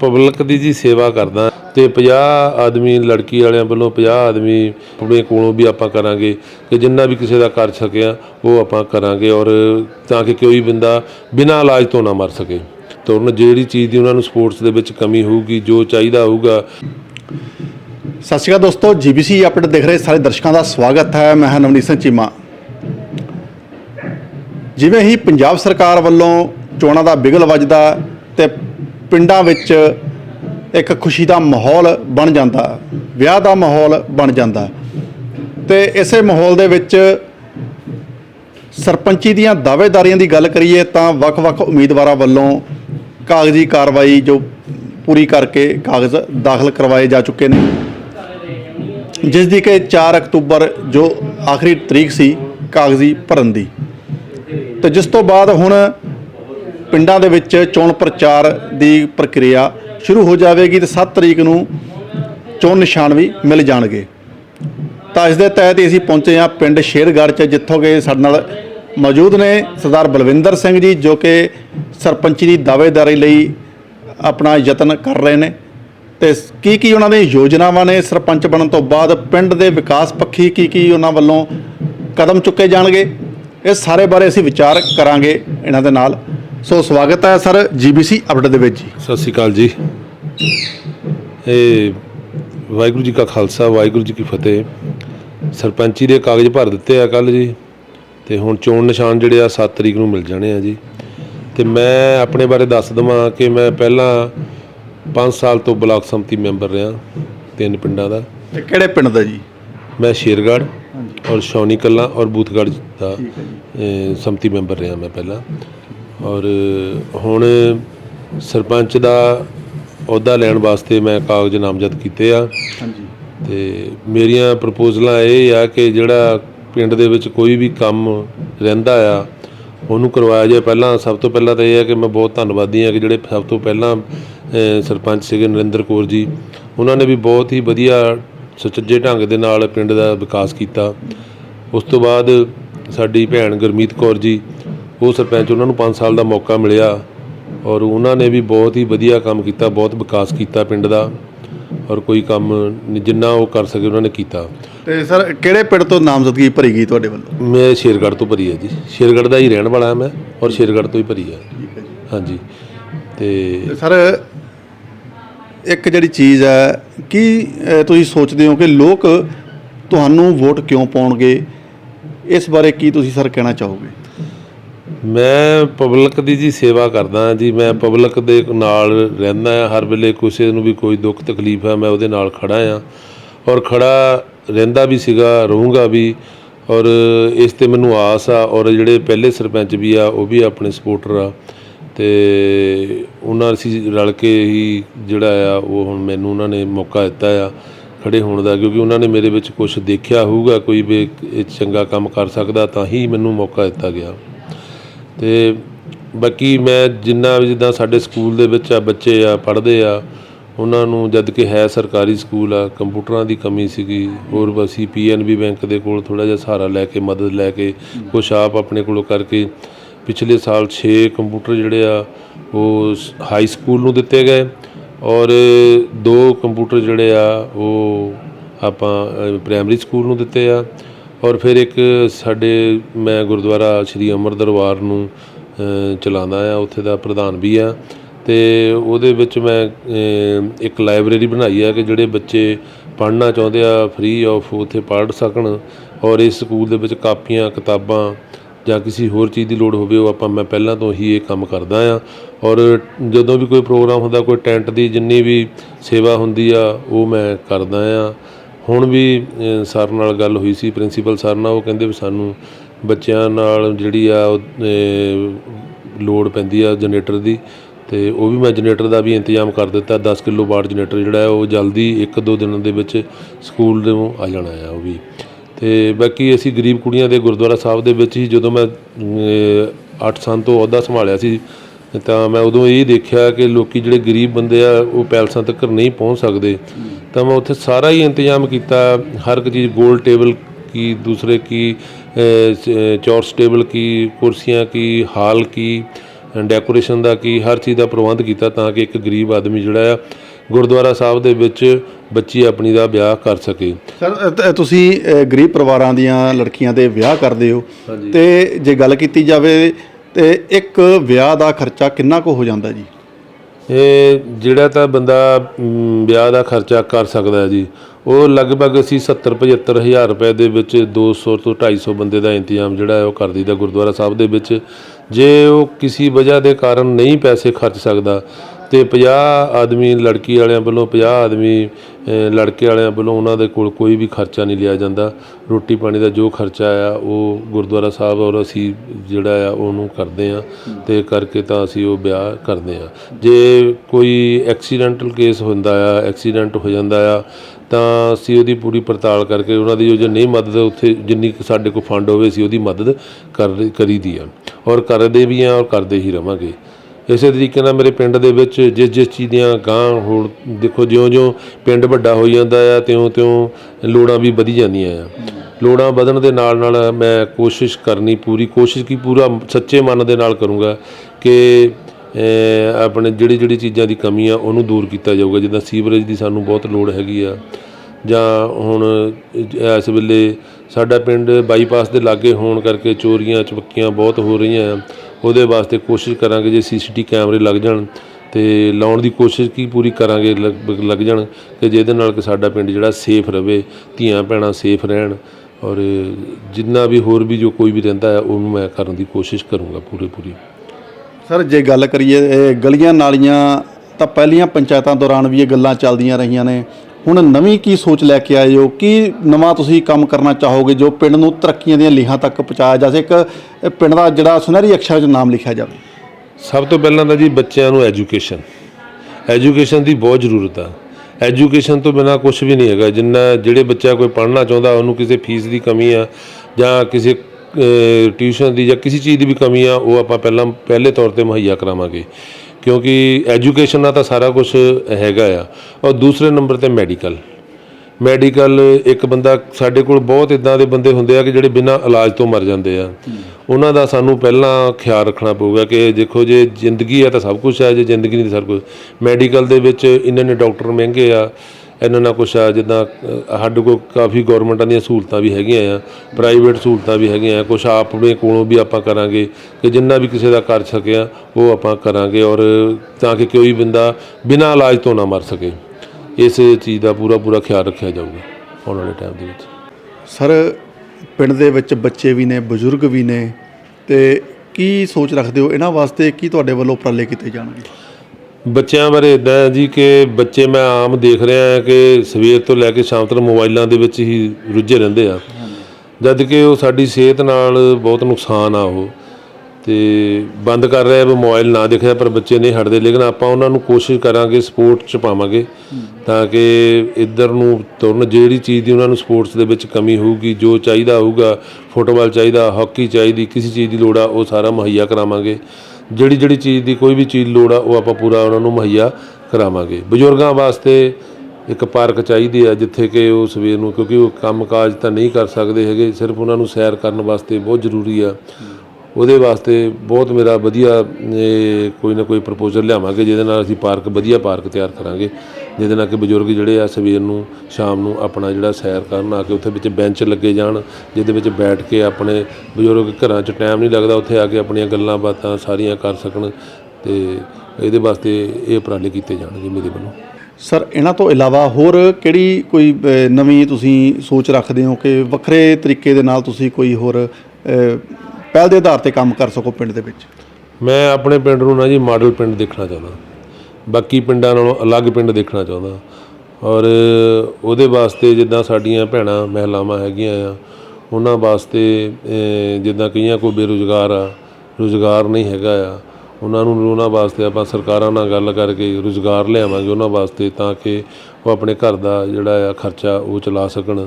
Public ਦੀ ਜੀ ਸੇਵਾ ਕਰਦਾ। ਤੇ 50 ਆਦਮੀ, ਲੜਕੀ ਵਾਲਿਆਂ ਵੱਲੋਂ 50 ਆਦਮੀ ਆਪਣੇ ਕੋਲੋਂ ਵੀ ਆਪਾਂ ਕਰਾਂਗੇ ਕਿ ਜਿੰਨਾ ਵੀ ਕਿਸੇ ਦਾ ਕਰ ਸਕਿਆ ਉਹ ਆਪਾਂ ਕਰਾਂਗੇ ਔਰ ਤਾਂ ਕਿ ਕੋਈ ਬੰਦਾ ਬਿਨਾਂ ਇਲਾਜ ਤੋਂ ਨਾ ਮਰ ਸਕੇ। ਤੇ ਉਹਨਾਂ ਜਿਹੜੀ ਚੀਜ਼ ਦੀ ਉਹਨਾਂ ਨੂੰ ਸਪੋਰਟਸ ਦੇ ਵਿੱਚ ਕਮੀ ਹੋਊਗੀ, ਜੋ ਚਾਹੀਦਾ ਹੋਊਗਾ। ਸਤਿ ਸ਼੍ਰੀ ਅਕਾਲ ਦੋਸਤੋ, ਜੀਬੀਸੀ ਅਪਡੇਟ ਦੇਖ ਰਹੇ ਸਾਰੇ ਦਰਸ਼ਕਾਂ ਦਾ ਸਵਾਗਤ ਹੈ। ਮੈਂ ਹਾਂ ਨਵਨੀਤ ਸਿੰਘ ਚੀਮਾ। ਜਿਵੇਂ ਹੀ ਪੰਜਾਬ ਸਰਕਾਰ ਵੱਲੋਂ ਚੋਣਾਂ ਦਾ ਬਿਗਲ ਵੱਜਦਾ ਤੇ ਪਿੰਡਾਂ ਵਿੱਚ ਇੱਕ ਖੁਸ਼ੀ ਦਾ ਮਾਹੌਲ ਬਣ ਜਾਂਦਾ, ਵਿਆਹ ਦਾ ਮਾਹੌਲ ਬਣ ਜਾਂਦਾ। ਤੇ ਇਸੇ ਮਾਹੌਲ ਦੇ ਵਿੱਚ ਸਰਪੰਚੀ ਦੀਆਂ ਦਾਅਵੇਦਾਰੀਆਂ ਦੀ ਗੱਲ ਕਰੀਏ ਤਾਂ ਵੱਖ-ਵੱਖ ਉਮੀਦਵਾਰਾਂ ਵੱਲੋਂ ਕਾਗਜ਼ੀ ਕਾਰਵਾਈ ਜੋ ਪੂਰੀ ਕਰਕੇ ਕਾਗਜ਼ ਦਾਖਲ ਕਰਵਾਏ ਜਾ ਚੁੱਕੇ ਨੇ। ਜਿਸ ਦੀ ਕਿ 4 ਅਕਤੂਬਰ ਜੋ ਆਖਰੀ ਤਰੀਕ ਸੀ ਕਾਗਜ਼ੀ ਭਰਨ ਦੀ। ਤੇ ਜਿਸ ਤੋਂ ਬਾਅਦ ਹੁਣ ਪਿੰਡਾਂ ਦੇ ਵਿੱਚ ਚੋਣ ਪ੍ਰਚਾਰ ਦੀ ਪ੍ਰਕਿਰਿਆ ਸ਼ੁਰੂ ਹੋ ਜਾਵੇਗੀ ਤੇ 7 ਤਰੀਕ ਨੂੰ ਚੋਣ ਨਿਸ਼ਾਨ ਵੀ ਮਿਲ ਜਾਣਗੇ। ਤਾਂ ਇਸ ਦੇ ਤਹਿਤ ਹੀ ਅਸੀਂ ਪਹੁੰਚੇ ਹਾਂ ਪਿੰਡ ਸ਼ੇਰਗੜ੍ਹ 'ਚ, ਜਿੱਥੋਂ ਕਿ ਸਾਡੇ ਨਾਲ ਮੌਜੂਦ ਨੇ ਸਰਦਾਰ ਬਲਵਿੰਦਰ ਸਿੰਘ ਜੀ, ਜੋ ਕਿ ਸਰਪੰਚੀ ਦੀ ਦਾਅਵੇਦਾਰੀ ਲਈ ਆਪਣਾ ਯਤਨ ਕਰ ਰਹੇ ਨੇ। ਤੇ ਕੀ ਕੀ ਉਹਨਾਂ ਦੀਆਂ ਯੋਜਨਾਵਾਂ ਨੇ? ਸਰਪੰਚ ਬਣਨ ਤੋਂ ਬਾਅਦ ਪਿੰਡ ਦੇ ਵਿਕਾਸ ਪੱਖੀ ਕੀ ਕੀ ਉਹਨਾਂ ਵੱਲੋਂ ਕਦਮ ਚੁੱਕੇ ਜਾਣਗੇ? ਇਹ ਸਾਰੇ ਬਾਰੇ ਅਸੀਂ ਵਿਚਾਰ ਕਰਾਂਗੇ ਇਹਨਾਂ ਦੇ ਨਾਲ। ਸੋ ਸਵਾਗਤ ਹੈ ਸਰ ਜੀਬੀਸੀ ਅਪਡੇਟ ਦੇ ਵਿੱਚ ਜੀ। ਸਤਿ ਸ਼੍ਰੀ ਅਕਾਲ ਜੀ। ਇਹ ਵਾਹਿਗੁਰੂ ਜੀ ਕਾ ਖਾਲਸਾ ਵਾਹਿਗੁਰੂ ਜੀ ਕੀ ਫਤਿਹ। ਸਰਪੰਚੀ ਦੇ ਕਾਗਜ਼ ਭਰ ਦਿੱਤੇ ਆ ਕੱਲ ਜੀ ਤੇ ਹੁਣ ਚੋਣ ਨਿਸ਼ਾਨ ਜਿਹੜੇ ਆ 7 ਤਰੀਕ ਨੂੰ ਮਿਲ ਜਾਣੇ ਆ ਜੀ। ਤੇ ਮੈਂ ਆਪਣੇ ਬਾਰੇ ਦੱਸ ਦਵਾਂ ਕਿ ਮੈਂ ਪਹਿਲਾਂ 5 ਸਾਲ ਤੋਂ ਬਲਾਕ ਸੰਮਤੀ ਮੈਂਬਰ ਰਿਹਾ ਤਿੰਨ ਪਿੰਡਾਂ ਦਾ। ਤੇ ਕਿਹੜੇ ਪਿੰਡ ਦਾ ਜੀ? ਮੈਂ ਸ਼ੇਰਗੜ੍ਹ ਔਰ ਸ਼ੌਨੀ ਕਲਾਂ ਔਰ ਬੂਥਗੜ੍ਹ ਦਾ ਸੰਮਤੀ ਮੈਂਬਰ ਰਿਹਾ ਮੈਂ ਪਹਿਲਾਂ। ਔਰ ਹੁਣ ਸਰਪੰਚ ਦਾ ਅਹੁਦਾ ਲੈਣ ਵਾਸਤੇ ਮੈਂ ਕਾਗਜ਼ ਨਾਮਜ਼ਦ ਕੀਤੇ ਆ। ਹਾਂਜੀ। ਤੇ ਮੇਰੀਆਂ ਪ੍ਰਪੋਜ਼ਲਾਂ ਇਹ ਆ ਕਿ ਜਿਹੜਾ ਪਿੰਡ ਦੇ ਵਿੱਚ ਕੋਈ ਵੀ ਕੰਮ ਰਹਿੰਦਾ ਆ ਉਹਨੂੰ ਕਰਵਾਇਆ ਜਾਏ। ਪਹਿਲਾਂ ਸਭ ਤੋਂ ਪਹਿਲਾਂ ਤਾਂ ਇਹ ਹੈ ਕਿ ਮੈਂ ਬਹੁਤ ਧੰਨਵਾਦੀ ਹਾਂ ਕਿ ਜਿਹੜੇ ਸਭ ਤੋਂ ਪਹਿਲਾਂ ਸਰਪੰਚ ਸੀਗੇ ਨਰਿੰਦਰ ਕੌਰ ਜੀ ਉਹਨਾਂ ਨੇ ਵੀ ਬਹੁਤ ਹੀ ਵਧੀਆ ਸੁਚੱਜੇ ਢੰਗ ਦੇ ਨਾਲ ਪਿੰਡ ਦਾ ਵਿਕਾਸ ਕੀਤਾ। ਉਸ ਤੋਂ ਬਾਅਦ ਸਾਡੀ ਭੈਣ ਗੁਰਮੀਤ ਕੌਰ ਜੀ ਉਹ ਸਰਪੰਚ ਉਹਨਾਂ ਨੂੰ 5 ਸਾਲ ਦਾ ਮੌਕਾ ਮਿਲਿਆ ਔਰ ਉਹਨਾਂ ਨੇ ਵੀ ਬਹੁਤ ਹੀ ਵਧੀਆ ਕੰਮ ਕੀਤਾ ਬਹੁਤ ਵਿਕਾਸ ਕੀਤਾ ਪਿੰਡ ਦਾ ਔਰ ਕੋਈ ਕੰਮ ਜਿੰਨਾ ਉਹ ਕਰ ਸਕੇ ਉਹਨਾਂ ਨੇ ਕੀਤਾ। ਤੇ ਸਰ ਕਿਹੜੇ ਪਿੰਡ ਤੋਂ ਨਾਮਜ਼ਦਗੀ ਭਰੀ ਗਈ ਤੁਹਾਡੇ ਵੱਲੋਂ? ਮੈਂ ਸ਼ੇਰਗੜ੍ਹ ਤੋਂ ਭਰੀ ਹੈ ਜੀ। ਸ਼ੇਰਗੜ੍ਹ ਦਾ ਹੀ ਰਹਿਣ ਵਾਲਾ ਹਾਂ ਮੈਂ ਔਰ ਸ਼ੇਰਗੜ੍ਹ ਤੋਂ ਹੀ ਭਰੀ ਹੈ। ਹਾਂਜੀ। ਤੇ ਸਰ ਇੱਕ ਜਿਹੜੀ ਚੀਜ਼ ਹੈ ਕੀ ਤੁਸੀਂ ਸੋਚਦੇ ਹੋ ਕਿ ਲੋਕ ਤੁਹਾਨੂੰ ਵੋਟ ਕਿਉਂ ਪਾਉਣਗੇ? ਇਸ ਬਾਰੇ ਕੀ ਤੁਸੀਂ ਸਰ ਕਹਿਣਾ ਚਾਹੋਗੇ? ਮੈਂ ਪਬਲਿਕ ਦੀ ਜੀ ਸੇਵਾ ਕਰਦਾ ਜੀ, ਮੈਂ ਪਬਲਿਕ ਦੇ ਨਾਲ ਰਹਿੰਦਾ ਆ ਹਰ ਵੇਲੇ ਕਿਸੇ ਨੂੰ ਵੀ ਕੋਈ ਦੁੱਖ ਤਕਲੀਫ ਹੈ, ਮੈਂ ਉਹਦੇ ਨਾਲ ਖੜਾ ਆ ਔਰ ਖੜਾ ਰਹਿੰਦਾ ਵੀ ਸੀਗਾ, ਰਹੂੰਗਾ ਵੀ ਔਰ ਇਸ ਤੇ ਮੈਨੂੰ ਆਸ ਆ ਔਰ ਜਿਹੜੇ ਪਹਿਲੇ ਸਰਪੰਚ ਵੀ ਆ, ਉਹ ਵੀ ਆਪਣੇ ਸਪੋਰਟਰ ਆ ਤੇ ਉਹਨਾਂ ਅਸੀਂ ਰਲ ਕੇ ਹੀ ਜਿਹੜਾ ਆ, ਉਹ ਹੁਣ ਮੈਨੂੰ ਉਹਨਾਂ ਨੇ ਮੌਕਾ ਦਿੱਤਾ ਆ ਖੜੇ ਹੋਣ ਦਾ, ਕਿਉਂਕਿ ਉਹਨਾਂ ਨੇ ਮੇਰੇ ਵਿੱਚ ਕੁਝ ਦੇਖਿਆ ਹੋਊਗਾ, ਕੋਈ ਵੀ ਇਹ ਚੰਗਾ ਕੰਮ ਕਰ ਸਕਦਾ, ਤਾਂ ਹੀ ਮੈਨੂੰ ਮੌਕਾ ਦਿੱਤਾ ਗਿਆ। ਤੇ ਬਾਕੀ ਮੈਂ ਜਿੰਨਾ ਵੀ ਜਿੱਦਾਂ ਸਾਡੇ ਸਕੂਲ ਦੇ ਵਿੱਚ ਆ, ਬੱਚੇ ਆ, ਪੜ੍ਹਦੇ ਆ, ਉਹਨਾਂ ਨੂੰ ਜਦ ਕਿ ਹੈ ਸਰਕਾਰੀ ਸਕੂਲ ਆ, ਕੰਪਿਊਟਰਾਂ ਦੀ ਕਮੀ ਸੀਗੀ, ਹੋਰ ਅਸੀਂ ਪੀਐਨਬੀ ਬੈਂਕ ਦੇ ਕੋਲ ਥੋੜ੍ਹਾ ਜਿਹਾ ਸਹਾਰਾ ਲੈ ਕੇ, ਮਦਦ ਲੈ ਕੇ ਕੁਛ ਆਪ ਆਪਣੇ ਕੋਲੋਂ ਕਰਕੇ ਪਿਛਲੇ ਸਾਲ 6 ਕੰਪਿਊਟਰ ਜਿਹੜੇ ਆ, ਉਹ ਹਾਈ ਸਕੂਲ ਨੂੰ ਦਿੱਤੇ ਗਏ ਔਰ ਦੋ ਕੰਪਿਊਟਰ ਜਿਹੜੇ ਆ, ਉਹ ਆਪਾਂ ਪ੍ਰਾਇਮਰੀ ਸਕੂਲ ਨੂੰ ਦਿੱਤੇ ਆ। ਔਰ ਫਿਰ ਇੱਕ ਸਾਡੇ, ਮੈਂ ਗੁਰਦੁਆਰਾ ਸ੍ਰੀ ਅਮਰ ਦਰਬਾਰ ਨੂੰ ਚਲਾਉਂਦਾ ਆ, ਉੱਥੇ ਦਾ ਪ੍ਰਧਾਨ ਵੀ ਆ। ਤੇ ਉਹਦੇ ਵਿੱਚ ਮੈਂ ਇੱਕ ਲਾਇਬ੍ਰੇਰੀ ਬਣਾਈ ਆ ਕਿ ਜਿਹੜੇ ਬੱਚੇ ਪੜ੍ਹਨਾ ਚਾਹੁੰਦੇ ਆ ਫ੍ਰੀ ਆਫ ਉੱਥੇ ਪੜ੍ਹ ਸਕਣ ਔਰ ਇਸ ਸਕੂਲ ਦੇ ਵਿੱਚ ਕਾਪੀਆਂ, ਕਿਤਾਬਾਂ ਜਾਂ ਕਿਸੇ ਹੋਰ ਚੀਜ਼ ਦੀ ਲੋੜ ਹੋਵੇ, ਉਹ ਆਪਾਂ ਮੈਂ ਪਹਿਲਾਂ ਤੋਂ ਹੀ ਇਹ ਕੰਮ ਕਰਦਾ ਆ। ਔਰ ਜਦੋਂ ਵੀ ਕੋਈ ਪ੍ਰੋਗਰਾਮ ਹੁੰਦਾ, ਕੋਈ ਟੈਂਟ ਦੀ ਜਿੰਨੀ ਵੀ ਸੇਵਾ ਹੁੰਦੀ ਆ, ਉਹ ਮੈਂ ਕਰਦਾ ਆ। ਹੁਣ ਵੀ ਸਰ ਨਾਲ ਗੱਲ ਹੋਈ ਸੀ ਪ੍ਰਿੰਸੀਪਲ ਸਰ ਨਾਲ ਉਹ ਕਹਿੰਦੇ ਵੀ ਸਾਨੂੰ ਬੱਚਿਆਂ ਨਾਲ ਜਿਹੜੀ ਆ ਉਹ, ਲੋੜ ਪੈਂਦੀ ਆ ਜਨਰੇਟਰ ਦੀ ਤੇ ਉਹ ਵੀ ਮੈਂ ਜਨਰੇਟਰ ਦਾ ਵੀ ਇੰਤਜ਼ਾਮ ਕਰ ਦਿੱਤਾ 10 ਕਿਲੋ ਵਾਟ ਜਨਰੇਟਰ ਜਿਹੜਾ ਹੈ ਉਹ ਜਲਦੀ ਇੱਕ ਦੋ ਦਿਨਾਂ ਦੇ ਵਿੱਚ ਸਕੂਲ ਦੇ ਨੂੰ ਆ ਜਾਣਾ ਆ ਉਹ ਵੀ। ਤੇ ਬਾਕੀ ਅਸੀਂ ਗਰੀਬ ਕੁੜੀਆਂ ਦੇ ਗੁਰਦੁਆਰਾ ਸਾਹਿਬ ਦੇ ਵਿੱਚ ਹੀ ਜਦੋਂ ਮੈਂ 8 ਸਾਲ ਤੋਂ ਅਹੁਦਾ ਸੰਭਾਲਿਆ ਸੀ ਤਾਂ ਮੈਂ ਉਦੋਂ ਇਹ ਦੇਖਿਆ ਕਿ ਲੋਕੀ ਜਿਹੜੇ ਗਰੀਬ ਬੰਦੇ ਆ ਉਹ ਪੈਲਸਾਂ ਤੱਕ ਨਹੀਂ ਪਹੁੰਚ ਸਕਦੇ। ਤਾਂ ਮੈਂ ਉੱਥੇ ਸਾਰਾ ਹੀ ਇੰਤਜ਼ਾਮ ਕੀਤਾ ਹਰ ਇੱਕ ਚੀਜ਼ ਗੋਲ ਟੇਬਲ ਕੀ ਦੂਸਰੇ ਕੀ ਚੌਰਸ ਟੇਬਲ ਕੀ ਕੁਰਸੀਆਂ ਕੀ ਹਾਲ ਕੀ ਡੈਕੋਰੇਸ਼ਨ ਦਾ ਕੀ ਹਰ ਚੀਜ਼ ਦਾ ਪ੍ਰਬੰਧ ਕੀਤਾ ਤਾਂ ਕਿ ਇੱਕ ਗਰੀਬ ਆਦਮੀ ਜਿਹੜਾ ਆ ਗੁਰਦੁਆਰਾ ਸਾਹਿਬ ਦੇ ਵਿੱਚ ਬੱਚੀ ਆਪਣੀ ਦਾ ਵਿਆਹ ਕਰ ਸਕੇ। ਸਰ ਤੁਸੀਂ ਗਰੀਬ ਪਰਿਵਾਰਾਂ ਦੀਆਂ ਲੜਕੀਆਂ ਦੇ ਵਿਆਹ ਕਰਦੇ ਹੋ। ਤੇ ਜੇ ਗੱਲ ਕੀਤੀ ਜਾਵੇ ਤੇ ਇੱਕ ਵਿਆਹ ਦਾ ਖਰਚਾ ਕਿੰਨਾ ਕੁ ਹੋ ਜਾਂਦਾ ਜੀ? ਇਹ ਜਿਹੜਾ ਤਾਂ ਬੰਦਾ ਵਿਆਹ ਦਾ ਖਰਚਾ ਕਰ ਸਕਦਾ ਹੈ ਜੀ, ਉਹ ਲਗਭਗ ਅਸੀਂ 70 75 ਹਜ਼ਾਰ ਰੁਪਏ ਦੇ ਵਿੱਚ 200 ਤੋਂ 250 ਬੰਦੇ ਦਾ ਇੰਤਜ਼ਾਮ ਜਿਹੜਾ ਹੈ ਉਹ ਕਰ ਦਈਦਾ ਗੁਰਦੁਆਰਾ ਸਾਹਿਬ ਦੇ ਵਿੱਚ। ਜੇ ਉਹ ਕਿਸੇ ਵਜ੍ਹਾ ਦੇ ਕਾਰਨ ਨਹੀਂ ਪੈਸੇ ਖਰਚ ਸਕਦਾ ਅਤੇ ਪੰਜਾਹ ਆਦਮੀ ਲੜਕੀ ਵਾਲਿਆਂ ਵੱਲੋਂ 50 ਆਦਮੀ ਲੜਕੇ ਵਾਲਿਆਂ ਵੱਲੋਂ ਉਹਨਾਂ ਦੇ ਕੋਲ ਕੋਈ ਵੀ ਖਰਚਾ ਨਹੀਂ ਲਿਆ ਜਾਂਦਾ। ਰੋਟੀ ਪਾਣੀ ਦਾ ਜੋ ਖਰਚਾ ਆ ਉਹ ਗੁਰਦੁਆਰਾ ਸਾਹਿਬ ਔਰ ਅਸੀਂ ਜਿਹੜਾ ਆ, ਉਹਨੂੰ ਕਰਦੇ ਆ ਅਤੇ ਕਰਕੇ ਤਾਂ ਅਸੀਂ ਉਹ ਵਿਆਹ ਕਰਦੇ ਆ ਜੇ ਕੋਈ ਐਕਸੀਡੈਂਟਲ ਕੇਸ ਹੁੰਦਾ ਆ, ਐਕਸੀਡੈਂਟ ਹੋ ਜਾਂਦਾ ਆ, ਤਾਂ ਅਸੀਂ ਉਹਦੀ ਪੂਰੀ ਪੜਤਾਲ ਕਰਕੇ ਉਹਨਾਂ ਦੀ ਜੋ ਨਹੀਂ ਮਦਦ, ਉੱਥੇ ਜਿੰਨੀ ਕੁ ਸਾਡੇ ਕੋਲ ਫੰਡ ਹੋਵੇ, ਅਸੀਂ ਉਹਦੀ ਮਦਦ ਕਰ ਕਰੀਦੀ ਆ। ਔਰ ਕਰਦੇ ਵੀ ਆ, ਔਰ ਕਰਦੇ ਹੀ ਰਵਾਂਗੇ। ਇਸੇ ਤਰੀਕੇ ਨਾਲ ਮੇਰੇ ਪਿੰਡ ਦੇ ਵਿੱਚ ਜਿਸ ਜਿਸ ਚੀਜ਼ ਦੀਆਂ ਗਾਂ ਹੁਣ ਦੇਖੋ ਜਿਉਂ-ਜਿਉਂ ਪਿੰਡ ਵੱਡਾ ਹੋਈ ਜਾਂਦਾ ਆ ਤਿਉਂ-ਤਿਉਂ ਲੋੜਾਂ ਵੀ ਵਧੀ ਜਾਂਦੀਆਂ ਆ। ਲੋੜਾਂ ਵਧਣ ਦੇ ਨਾਲ ਨਾਲ ਮੈਂ ਕੋਸ਼ਿਸ਼ ਕਰਨੀ ਪੂਰੀ, ਕੋਸ਼ਿਸ਼ ਕੀ ਪੂਰਾ ਸੱਚੇ ਮਨ ਦੇ ਨਾਲ ਕਰੂੰਗਾ ਕਿ ਆਪਣੇ ਜਿਹੜੀ ਜਿਹੜੀ ਚੀਜ਼ਾਂ ਦੀ ਕਮੀ ਆ ਉਹਨੂੰ ਦੂਰ ਕੀਤਾ ਜਾਊਗਾ। ਜਿੱਦਾਂ ਸੀਵਰੇਜ ਦੀ ਸਾਨੂੰ ਬਹੁਤ ਲੋੜ ਹੈਗੀ ਆ। ਜਾਂ ਹੁਣ ਇਸ ਵੇਲੇ ਸਾਡਾ ਪਿੰਡ ਬਾਈਪਾਸ ਦੇ ਲਾਗੇ ਹੋਣ ਕਰਕੇ ਚੋਰੀਆਂ, ਚਪੱਕੀਆਂ ਬਹੁਤ ਹੋ ਰਹੀਆਂ ਆ। ਉਹਦੇ ਵਾਸਤੇ ਕੋਸ਼ਿਸ਼ ਕਰਾਂਗੇ ਜੇ ਸੀਸੀਟੀ ਕੈਮਰੇ ਲੱਗ ਜਾਣ ਤੇ ਲਾਉਣ ਦੀ ਕੋਸ਼ਿਸ਼ ਕੀ ਪੂਰੀ ਕਰਾਂਗੇ ਲਗਭਗ ਲੱਗ ਜਾਣ ਕਿ ਜਿਹਦੇ ਨਾਲ ਕਿ ਸਾਡਾ ਪਿੰਡ ਜਿਹੜਾ ਸੇਫ ਰਵੇ, ਧੀਆਂ ਭੈਣਾਂ ਸੇਫ ਰਹਿਣ ਔਰ ਜਿੰਨਾ ਵੀ ਹੋਰ ਵੀ ਜੋ ਕੋਈ ਵੀ ਰਹਿੰਦਾ ਹੈ, ਉਹਨੂੰ ਮੈਂ ਕਰਨ ਦੀ ਕੋਸ਼ਿਸ਼ ਕਰੂੰਗਾ ਪੂਰੇ ਪੂਰੀ। ਸਰ, ਜੇ ਗੱਲ ਕਰੀਏ, ਇਹ ਗਲੀਆਂ ਨਾਲੀਆਂ ਤਾਂ ਪਹਿਲੀਆਂ ਪੰਚਾਇਤਾਂ ਦੌਰਾਨ ਵੀ ਇਹ ਗੱਲਾਂ ਚੱਲਦੀਆਂ ਰਹੀਆਂ ਨੇ। ਹੁਣ ਨਵੀਂ ਕੀ ਸੋਚ ਲੈ ਕੇ ਆਏ ਹੋ? ਕੀ ਨਵਾਂ ਤੁਸੀਂ ਕੰਮ ਕਰਨਾ ਚਾਹੋਗੇ ਜੋ ਪਿੰਡ ਨੂੰ ਤਰੱਕੀਆਂ ਦੀਆਂ ਲੀਹਾਂ ਤੱਕ ਪਹੁੰਚਾਇਆ ਜਾ ਸਕੇ? ਇੱਕ ਪਿੰਡ ਦਾ ਜਿਹੜਾ ਸੁਨਹਿਰੀ ਅੱਖਰਾਂ ਵਿੱਚ ਨਾਮ ਲਿਖਿਆ ਜਾਵੇ। ਸਭ ਤੋਂ ਪਹਿਲਾਂ ਤਾਂ ਜੀ ਬੱਚਿਆਂ ਨੂੰ ਐਜੂਕੇਸ਼ਨ। ਐਜੂਕੇਸ਼ਨ ਦੀ ਬਹੁਤ ਜ਼ਰੂਰਤ ਆ। ਐਜੂਕੇਸ਼ਨ ਤੋਂ ਬਿਨਾ ਕੁਝ ਵੀ ਨਹੀਂ ਹੈਗਾ। ਜਿੰਨਾ ਜਿਹੜੇ ਬੱਚਾ ਕੋਈ ਪੜ੍ਹਨਾ ਚਾਹੁੰਦਾ, ਉਹਨੂੰ ਕਿਸੇ ਫੀਸ ਦੀ ਕਮੀ ਆ ਜਾਂ ਕਿਸੇ ਟਿਊਸ਼ਨ ਦੀ ਜਾਂ ਕਿਸੇ ਚੀਜ਼ ਦੀ ਵੀ ਕਮੀ ਆ, ਉਹ ਆਪਾਂ ਪਹਿਲਾਂ, ਪਹਿਲੇ ਤੌਰ ਤੇ ਮੁਹੱਈਆ ਕਰਾਵਾਂਗੇ। ਕਿਉਂਕਿ ਐਜੂਕੇਸ਼ਨ ਨਾਲ ਤਾਂ ਸਾਰਾ ਕੁਝ ਹੈਗਾ ਆ। ਔਰ ਦੂਸਰੇ ਨੰਬਰ ਤੇ ਮੈਡੀਕਲ। ਮੈਡੀਕਲ ਇੱਕ ਬੰਦਾ ਸਾਡੇ ਕੋਲ ਬਹੁਤ ਇਦਾਂ ਦੇ ਬੰਦੇ ਹੁੰਦੇ ਆ ਕਿ ਜਿਹੜੇ ਬਿਨਾਂ ਇਲਾਜ ਤੋਂ ਮਰ ਜਾਂਦੇ ਆ। ਉਹਨਾਂ ਦਾ ਸਾਨੂੰ ਪਹਿਲਾਂ ਖਿਆਲ ਰੱਖਣਾ ਪਊਗਾ ਕਿ ਦੇਖੋ ਜੇ ਜ਼ਿੰਦਗੀ ਆ ਤਾਂ ਸਭ ਕੁਝ ਆ, ਜੇ ਜ਼ਿੰਦਗੀ ਨਹੀਂ ਤਾਂ ਸਭ ਕੁਝ ਮੈਡੀਕਲ ਦੇ ਵਿੱਚ ਇਹਨਾਂ ਨੇ ਡਾਕਟਰ ਮਹਿੰਗੇ ਆ। ਇਹਨਾਂ ਨਾਲ ਕੁਛ ਆ ਜਿੱਦਾਂ ਅ, ਸਾਡੇ ਕੋਲ ਕਾਫੀ ਗਵਰਨਮੈਂਟਾਂ ਦੀਆਂ ਸਹੂਲਤਾਂ ਵੀ ਹੈਗੀਆਂ ਆ ਪ੍ਰਾਈਵੇਟ ਸਹੂਲਤਾਂ ਵੀ ਹੈਗੀਆਂ ਆ ਕੁਛ ਆਪਣੇ ਕੋਲੋਂ ਵੀ ਆਪਾਂ ਕਰਾਂਗੇ ਕਿ ਜਿੰਨਾ ਵੀ ਕਿਸੇ ਦਾ ਕਰ ਸਕਿਆ ਉਹ ਆਪਾਂ ਕਰਾਂਗੇ ਔਰ ਤਾਂ ਕਿ ਕੋਈ ਬੰਦਾ ਬਿਨਾਂ ਇਲਾਜ ਤੋਂ ਨਾ ਮਰ ਸਕੇ। ਇਸ ਚੀਜ਼ ਦਾ ਪੂਰਾ ਪੂਰਾ ਖਿਆਲ ਰੱਖਿਆ ਜਾਊਗਾ ਆਉਣ ਵਾਲੇ ਟਾਈਮ ਦੇ ਵਿੱਚ। ਸਰ ਪਿੰਡ ਦੇ ਵਿੱਚ ਬੱਚੇ ਵੀ ਨੇ ਬਜ਼ੁਰਗ ਵੀ ਨੇ ਤੇ ਕੀ ਸੋਚ ਰੱਖਦੇ ਹੋ? ਇਹਨਾਂ ਵਾਸਤੇ ਕੀ ਤੁਹਾਡੇ ਵੱਲੋਂ ਉਪਰਾਲੇ ਕੀਤੇ ਜਾਣਗੇ? ਬੱਚਿਆਂ ਬਾਰੇ ਇਦਾਂ ਹੈ ਜੀ ਕਿ ਬੱਚੇ ਮੈਂ ਆਮ ਦੇਖ ਰਿਹਾ ਹਾਂ ਕਿ ਸਵੇਰ ਤੋਂ ਲੈ ਕੇ ਸ਼ਾਮ ਤੱਕ ਮੋਬਾਈਲਾਂ ਦੇ ਵਿੱਚ ਹੀ ਰੁੱਝੇ ਰਹਿੰਦੇ ਆ। ਜਦ ਕਿ ਉਹ ਸਾਡੀ ਸਿਹਤ ਨਾਲ ਬਹੁਤ ਨੁਕਸਾਨ ਆ ਉਹ। ਤੇ ਬੰਦ ਕਰ ਰਿਹਾ ਵੀ ਮੋਬਾਈਲ ਨਾ ਦੇਖਿਆ ਪਰ ਬੱਚੇ ਨਹੀਂ ਹਟਦੇ। ਲੇਕਿਨ ਆਪਾਂ ਉਹਨਾਂ ਨੂੰ ਕੋਸ਼ਿਸ਼ ਕਰਾਂਗੇ ਸਪੋਰਟ ਚ ਪਾਵਾਂਗੇ ਤਾਂ ਕਿ ਇੱਧਰ ਨੂੰ ਤੁਰਨ, ਜਿਹੜੀ ਚੀਜ਼ ਦੀ ਉਹਨਾਂ ਨੂੰ ਸਪੋਰਟਸ ਦੇ ਵਿੱਚ ਕਮੀ ਹੋਊਗੀ, ਜੋ ਚਾਹੀਦਾ ਹੋਊਗਾ, ਫੁੱਟਬਾਲ ਚਾਹੀਦਾ, ਹਾਕੀ ਚਾਹੀਦੀ, ਕਿਸੇ ਚੀਜ਼ ਦੀ ਲੋੜ ਆ, ਉਹ ਸਾਰਾ ਮੁਹੱਈਆ ਕਰਾਵਾਂਗੇ। ਜਿਹੜੀ ਜਿਹੜੀ ਚੀਜ਼ ਦੀ ਕੋਈ ਵੀ ਚੀਜ਼ ਲੋੜ ਆ, ਉਹ ਆਪਾਂ ਪੂਰਾ ਉਹਨਾਂ ਨੂੰ ਮੁਹੱਈਆ ਕਰਾਵਾਂਗੇ। ਬਜ਼ੁਰਗਾਂ ਵਾਸਤੇ ਇੱਕ ਪਾਰਕ ਚਾਹੀਦੀ ਆ, ਜਿੱਥੇ ਕਿ ਉਹ ਸਵੇਰ ਨੂੰ, ਕਿਉਂਕਿ ਉਹ ਕੰਮਕਾਜ ਤਾਂ ਨਹੀਂ ਕਰ ਸਕਦੇ ਹੈਗੇ, ਸਿਰਫ ਉਹਨਾਂ ਨੂੰ ਸੈਰ ਕਰਨ ਵਾਸਤੇ ਬਹੁਤ ਜ਼ਰੂਰੀ ਆ। ਉਹਦੇ ਵਾਸਤੇ ਬਹੁਤ ਮੇਰਾ ਵਧੀਆ ਕੋਈ ਨਾ ਕੋਈ ਪ੍ਰਪੋਜ਼ਲ ਲਿਆਵਾਂਗੇ, ਜਿਹਦੇ ਨਾਲ ਅਸੀਂ ਪਾਰਕ, ਵਧੀਆ ਪਾਰਕ ਤਿਆਰ ਕਰਾਂਗੇ। ਜਿਹਦੇ ਨਾਲ ਕਿ ਬਜ਼ੁਰਗ ਜਿਹੜੇ ਆ ਸਵੇਰ ਨੂੰ ਸ਼ਾਮ ਨੂੰ ਆਪਣਾ ਜਿਹੜਾ ਸੈਰ ਕਰਨ ਆ ਕੇ ਉੱਥੇ ਵਿੱਚ ਬੈਂਚ ਲੱਗੇ ਜਾਣ ਜਿਹਦੇ ਵਿੱਚ ਬੈਠ ਕੇ ਆਪਣੇ ਬਜ਼ੁਰਗ ਘਰਾਂ 'ਚ ਟਾਈਮ ਨਹੀਂ ਲੱਗਦਾ ਉੱਥੇ ਆ ਕੇ ਆਪਣੀਆਂ ਗੱਲਾਂ ਬਾਤਾਂ ਸਾਰੀਆਂ ਕਰ ਸਕਣ ਤੇ ਇਹਦੇ ਵਾਸਤੇ ਇਹ ਉਪਰਾਲੇ ਕੀਤੇ ਜਾਣਗੇ ਮੇਰੇ ਵੱਲੋਂ। ਸਰ ਇਹਨਾਂ ਤੋਂ ਇਲਾਵਾ ਹੋਰ ਕਿਹੜੀ ਕੋਈ ਨਵੀਂ ਤੁਸੀਂ ਸੋਚ ਰੱਖਦੇ ਹੋ ਕਿ ਵੱਖਰੇ ਤਰੀਕੇ ਦੇ ਨਾਲ ਤੁਸੀਂ ਕੋਈ ਹੋਰ ਪਹਿਲ ਦੇ ਆਧਾਰ ਤੇ ਕੰਮ ਕਰ ਸਕੋ ਪਿੰਡ ਦੇ ਵਿੱਚ? ਮੈਂ ਆਪਣੇ ਪਿੰਡ ਨੂੰ ਨਾ ਜੀ ਮਾਡਲ ਪਿੰਡ ਦੇਖਣਾ ਚਾਹੁੰਦਾ। ਬਾਕੀ ਪਿੰਡਾਂ ਨਾਲੋਂ ਅਲੱਗ ਪਿੰਡ ਦੇਖਣਾ ਚਾਹੁੰਦਾ। ਔਰ ਉਹਦੇ ਵਾਸਤੇ ਜਿੱਦਾਂ ਸਾਡੀਆਂ ਭੈਣਾਂ ਮਹਿਲਾਵਾਂ ਹੈਗੀਆਂ ਆ, ਉਹਨਾਂ ਵਾਸਤੇ ਜਿੱਦਾਂ ਕਈਆਂ ਕੋਈ ਬੇਰੁਜ਼ਗਾਰ ਆ, ਰੁਜ਼ਗਾਰ ਨਹੀਂ ਹੈਗਾ ਆ, ਉਹਨਾਂ ਨੂੰ ਉਹਨਾਂ ਵਾਸਤੇ ਆਪਾਂ ਸਰਕਾਰਾਂ ਨਾਲ ਗੱਲ ਕਰਕੇ ਰੁਜ਼ਗਾਰ ਲਿਆਵਾਂਗੇ ਉਹਨਾਂ ਵਾਸਤੇ ਤਾਂ ਕਿ ਉਹ ਆਪਣੇ ਘਰ ਦਾ ਜਿਹੜਾ ਆ ਖਰਚਾ ਉਹ ਚਲਾ ਸਕਣ।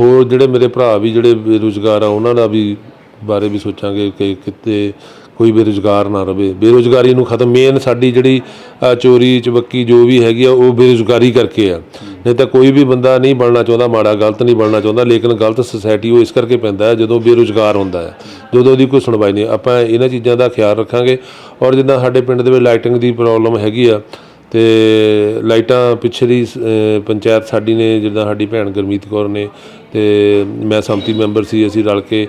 ਹੋਰ ਜਿਹੜੇ ਮੇਰੇ ਭਰਾ ਵੀ ਜਿਹੜੇ ਬੇਰੁਜ਼ਗਾਰ ਆ, ਉਹਨਾਂ ਦਾ ਵੀ ਬਾਰੇ ਵੀ ਸੋਚਾਂਗੇ ਕਿ ਕਿਤੇ ਕੋਈ ਬੇਰੁਜ਼ਗਾਰ ਨਾ ਰਵੇ। ਬੇਰੁਜ਼ਗਾਰੀ ਨੂੰ ਖਤਮ ਮੇਨ ਸਾਡੀ ਜਿਹੜੀ ਚੋਰੀ, ਚਬੱਕੀ ਜੋ ਵੀ ਹੈਗੀ ਆ, ਉਹ ਬੇਰੁਜ਼ਗਾਰੀ ਕਰਕੇ ਆ। ਨਹੀਂ ਤਾਂ ਕੋਈ ਵੀ ਬੰਦਾ ਨਹੀਂ ਬਣਨਾ ਚਾਹੁੰਦਾ, ਮਾੜਾ ਗਲਤ ਨਹੀਂ ਬਣਨਾ ਚਾਹੁੰਦਾ, ਲੇਕਿਨ ਗਲਤ ਸੁਸਾਇਟੀ ਉਹ ਇਸ ਕਰਕੇ ਪੈਂਦਾ ਹੈ ਜਦੋਂ ਬੇਰੁਜ਼ਗਾਰ ਹੁੰਦਾ ਹੈ। ਜਦੋਂ ਉਹਦੀ ਕੋਈ ਸੁਣਵਾਈ ਨਹੀਂ, ਆਪਾਂ ਇਹਨਾਂ ਚੀਜ਼ਾਂ ਦਾ ਖਿਆਲ ਰੱਖਾਂਗੇ। ਔਰ ਜਿੱਦਾਂ ਸਾਡੇ ਪਿੰਡ ਦੇ ਵਿੱਚ ਲਾਈਟਿੰਗ ਦੀ ਪ੍ਰੋਬਲਮ ਹੈਗੀ ਆ, ਤੇ ਲਾਈਟਾਂ ਪਿੱਛੇ ਦੀ ਪੰਚਾਇਤ ਸਾਡੀ ਨੇ, ਜਿੱਦਾਂ ਸਾਡੀ ਭੈਣ ਗੁਰਮੀਤ ਕੌਰ ਨੇ ਤੇ ਮੈਂ ਸੰਮਤੀ ਮੈਂਬਰ ਸੀ, ਅਸੀਂ ਰਲ ਕੇ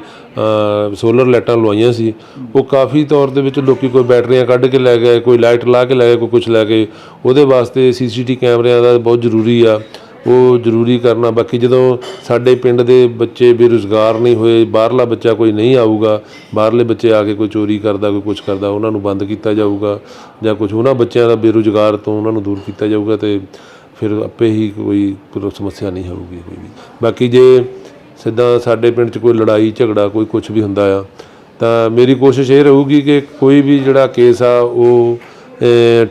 ਸੋਲਰ ਲਾਈਟਾਂ ਲਵਾਈਆਂ ਸੀ। ਉਹ ਕਾਫੀ ਤੌਰ ਦੇ ਵਿੱਚ ਲੋਕੀ ਕੋਈ ਬੈਟਰੀਆਂ ਕੱਢ ਕੇ ਲੈ ਗਏ, ਕੋਈ ਲਾਈਟ ਲਾ ਕੇ ਲੈ ਗਏ, ਕੋਈ ਕੁਝ ਲੈ ਗਏ। ਉਹਦੇ ਵਾਸਤੇ ਸੀਸੀਟੀ ਕੈਮਰਿਆਂ ਦਾ ਬਹੁਤ ਜ਼ਰੂਰੀ ਆ। ਉਹ ਜ਼ਰੂਰੀ ਕਰਨਾ। ਬਾਕੀ ਜਦੋਂ ਸਾਡੇ ਪਿੰਡ ਦੇ ਬੱਚੇ ਬੇਰੁਜ਼ਗਾਰ ਨਹੀਂ ਹੋਏ, ਬਾਹਰਲਾ ਬੱਚਾ ਕੋਈ ਨਹੀਂ ਆਊਗਾ, ਬਾਹਰਲੇ ਬੱਚੇ ਆ ਕੇ ਕੋਈ ਚੋਰੀ ਕਰਦਾ, ਕੋਈ ਕੁਝ ਕਰਦਾ, ਉਹਨਾਂ ਨੂੰ ਬੰਦ ਕੀਤਾ ਜਾਊਗਾ ਜਾਂ ਕੁਝ ਉਹਨਾਂ ਬੱਚਿਆਂ ਦਾ ਬੇਰੁਜ਼ਗਾਰ ਤੋਂ ਉਹਨਾਂ ਨੂੰ ਦੂਰ ਕੀਤਾ ਜਾਊਗਾ ਤੇ ਫਿਰ ਆਪੇ ਹੀ ਕੋਈ ਕੋਈ ਸਮੱਸਿਆ ਨਹੀਂ ਹੋਊਗੀ ਕੋਈ ਵੀ। ਬਾਕੀ ਜੇ ਸਿੱਧਾ ਸਾਡੇ ਪਿੰਡ 'ਚ ਕੋਈ ਲੜਾਈ, ਝਗੜਾ ਕੋਈ ਕੁਝ ਵੀ ਹੁੰਦਾ ਆ, ਤਾਂ ਮੇਰੀ ਕੋਸ਼ਿਸ਼ ਇਹ ਰਹੂਗੀ ਕਿ ਕੋਈ ਵੀ ਜਿਹੜਾ ਕੇਸ ਆ, ਉਹ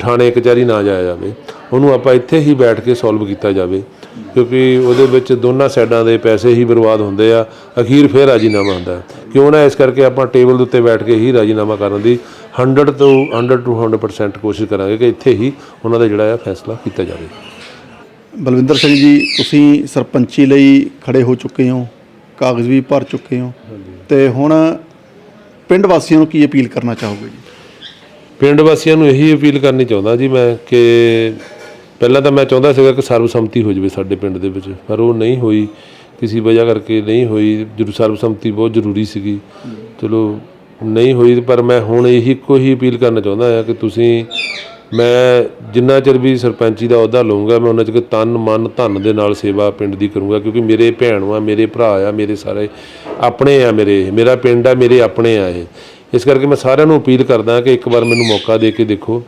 ਥਾਣੇ, ਕਚਹਿਰੀ ਨਾ ਜਾਇਆ ਜਾਵੇ। ਉਹਨੂੰ ਆਪਾਂ ਇੱਥੇ ਹੀ ਬੈਠ ਕੇ ਸੋਲਵ ਕੀਤਾ ਜਾਵੇ, ਕਿਉਂਕਿ ਉਹਦੇ ਵਿੱਚ ਦੋਨਾਂ ਸਾਈਡਾਂ ਦੇ ਪੈਸੇ ਹੀ ਬਰਬਾਦ ਹੁੰਦੇ ਆ। ਅਖੀਰ ਫਿਰ ਰਾਜੀਨਾਮਾ ਹੁੰਦਾ। ਕਿਉਂ ਨਾ ਇਸ ਕਰਕੇ ਆਪਾਂ ਟੇਬਲ ਦੇ ਉੱਤੇ ਬੈਠ ਕੇ ਹੀ ਰਾਜੀਨਾਮਾ ਕਰਨ ਦੀ 100 ਤੋਂ 100 ਟੂ 100% ਕੋਸ਼ਿਸ਼ ਕਰਾਂਗੇ ਕਿ ਇੱਥੇ ਹੀ ਉਹਨਾਂ ਦਾ ਜਿਹੜਾ ਆ ਫੈਸਲਾ ਕੀਤਾ ਜਾਵੇ। ਬਲਵਿੰਦਰ ਸਿੰਘ ਜੀ ਤੁਸੀਂ ਸਰਪੰਚੀ ਲਈ ਖੜੇ ਹੋ ਚੁੱਕੇ ਹੋ ਕਾਗਜ਼ ਵੀ ਭਰ ਚੁੱਕੇ ਹੋ। ਤੇ ਹੁਣ ਪਿੰਡ ਵਾਸੀਆਂ ਨੂੰ ਕੀ ਅਪੀਲ ਕਰਨਾ ਚਾਹੋਗੇ ਜੀ? ਪਿੰਡ ਵਾਸੀਆਂ ਨੂੰ ਇਹੀ ਅਪੀਲ ਕਰਨੀ ਚਾਹੁੰਦਾ ਜੀ ਮੈਂ ਕਿ ਪਹਿਲਾਂ ਤਾਂ ਮੈਂ ਚਾਹੁੰਦਾ ਸੀਗਾ ਕਿ ਸਰਬਸੰਮਤੀ ਹੋ ਜਾਵੇ ਸਾਡੇ ਪਿੰਡ ਦੇ ਵਿੱਚ ਪਰ ਉਹ ਨਹੀਂ ਹੋਈ। ਕਿਸੇ ਵਜ੍ਹਾ ਕਰਕੇ ਨਹੀਂ ਹੋਈ। ਜਰੂਰ ਸਰਬਸੰਮਤੀ ਬਹੁਤ ਜ਼ਰੂਰੀ ਸੀਗੀ। ਚਲੋ ਨਹੀਂ ਹੋਈ ਪਰ ਮੈਂ ਹੁਣ ਇਹੀ ਹੀ ਅਪੀਲ ਕਰਨਾ ਚਾਹੁੰਦਾ ਹਾਂ ਕਿ ਤੁਸੀਂ ਮੈਂ ਜਿੰਨਾ ਚਿਰ ਵੀ ਸਰਪੰਚੀ ਦਾ ਅਹੁਦਾ ਲਵਾਂਗਾ ਮੈਂ ਉਹਨਾਂ ਚਿਰ ਤਨ ਮਨ ਧਨ ਦੇ ਨਾਲ ਸੇਵਾ ਪਿੰਡ ਦੀ ਕਰੂੰਗਾ ਕਿਉਂਕਿ ਮੇਰੇ ਭੈਣ ਆ ਮੇਰੇ ਭਰਾ ਆ ਮੇਰੇ ਸਾਰੇ ਆਪਣੇ ਆ ਮੇਰੇ। ਮੇਰਾ ਪਿੰਡ ਆ ਮੇਰੇ ਆਪਣੇ ਆ ਇਹ। ਇਸ ਕਰਕੇ ਮੈਂ ਸਾਰਿਆਂ ਨੂੰ ਅਪੀਲ ਕਰਦਾ ਕਿ ਇੱਕ ਵਾਰ ਮੈਨੂੰ ਮੌਕਾ ਦੇ ਕੇ ਦੇਖੋ।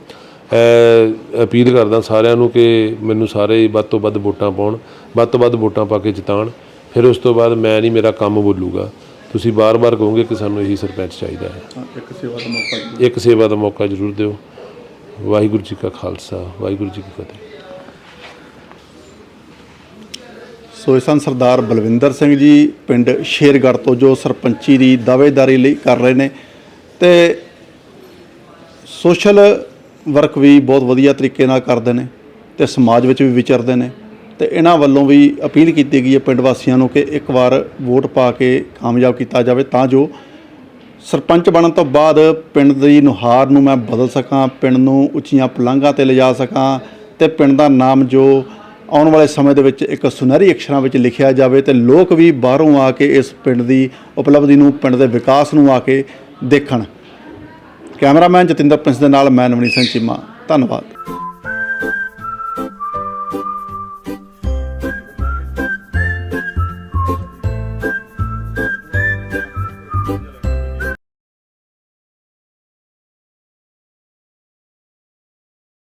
ਅਪੀਲ ਕਰਦਾ ਸਾਰਿਆਂ ਨੂੰ ਕਿ ਮੈਨੂੰ ਸਾਰੇ ਵੱਧ ਤੋਂ ਵੱਧ ਵੋਟਾਂ ਪਾਉਣ ਵੱਧ ਤੋਂ ਵੱਧ ਵੋਟਾਂ ਪਾ ਕੇ ਜਿਤਾਉਣ। ਫਿਰ ਉਸ ਤੋਂ ਬਾਅਦ ਮੈਂ ਨਹੀਂ ਮੇਰਾ ਕੰਮ ਬੋਲੂਗਾ। ਤੁਸੀਂ ਬਾਰ-ਬਾਰ ਕਹੋਗੇ ਕਿ ਸਾਨੂੰ ਇਹੀ ਸਰਪੰਚ ਚਾਹੀਦਾ ਹੈ। ਇੱਕ ਸੇਵਾ ਦਾ ਮੌਕਾ ਇੱਕ ਸੇਵਾ ਦਾ ਮੌਕਾ ਜ਼ਰੂਰ ਦਿਓ। ਵਾਹਿਗੁਰੂ ਜੀ ਕਾ ਖਾਲਸਾ, ਵਾਹਿਗੁਰੂ ਜੀ ਕੀ ਫਤਿਹ। ਸੋ ਇਹ ਸਨ ਸਰਦਾਰ ਬਲਵਿੰਦਰ ਸਿੰਘ ਜੀ, ਪਿੰਡ ਸ਼ੇਰਗੜ੍ਹ ਤੋਂ, ਜੋ ਸਰਪੰਚੀ ਦੀ ਦਾਅਵੇਦਾਰੀ ਲਈ ਕਰ ਰਹੇ ਨੇ। ਤੇ ਸੋਸ਼ਲ ਵਰਕ ਵੀ ਬਹੁਤ ਵਧੀਆ ਤਰੀਕੇ ਨਾਲ ਕਰਦੇ ਨੇ ਤੇ ਸਮਾਜ ਵਿੱਚ ਵੀ ਵਿਚਰਦੇ ਨੇ। ਤੇ ਇਹਨਾਂ ਵੱਲੋਂ ਵੀ ਅਪੀਲ ਕੀਤੀ ਗਈ ਹੈ ਪਿੰਡ ਵਾਸੀਆਂ ਨੂੰ ਕਿ ਇੱਕ ਵਾਰ ਵੋਟ ਪਾ ਕੇ ਕਾਮਯਾਬ ਕੀਤਾ ਜਾਵੇ ਤਾਂ ਜੋ ਸਰਪੰਚ ਬਣਨ ਤੋਂ ਬਾਅਦ ਪਿੰਡ ਦੀ ਨੁਹਾਰ ਨੂੰ ਮੈਂ ਬਦਲ ਸਕਾਂ, ਪਿੰਡ ਨੂੰ ਉੱਚੀਆਂ ਪਲਾਂਘਾਂ ਤੇ ਲਿਜਾ ਸਕਾਂ ਤੇ ਪਿੰਡ ਦਾ ਨਾਮ ਜੋ ਆਉਣ ਵਾਲੇ ਸਮੇਂ ਦੇ ਵਿੱਚ ਇੱਕ ਸੁਨਹਿਰੀ ਅਕਸ਼ਰਾਂ ਵਿੱਚ ਲਿਖਿਆ ਜਾਵੇ ਤੇ ਲੋਕ ਵੀ ਬਾਹਰੋਂ ਆ ਕੇ ਇਸ ਪਿੰਡ ਦੀ ਉਪਲਬਧੀ ਨੂੰ, ਪਿੰਡ ਦੇ ਵਿਕਾਸ ਨੂੰ ਆ ਕੇ ਦੇਖਣ। ਕੈਮਰਾਮੈਨ ਜਤਿੰਦਰ ਪ੍ਰਿੰਸ ਦੇ ਨਾਲ ਮੈਂ ਨਵਨੀ ਸਿੰਘ ਚੀਮਾ। ਧੰਨਵਾਦ।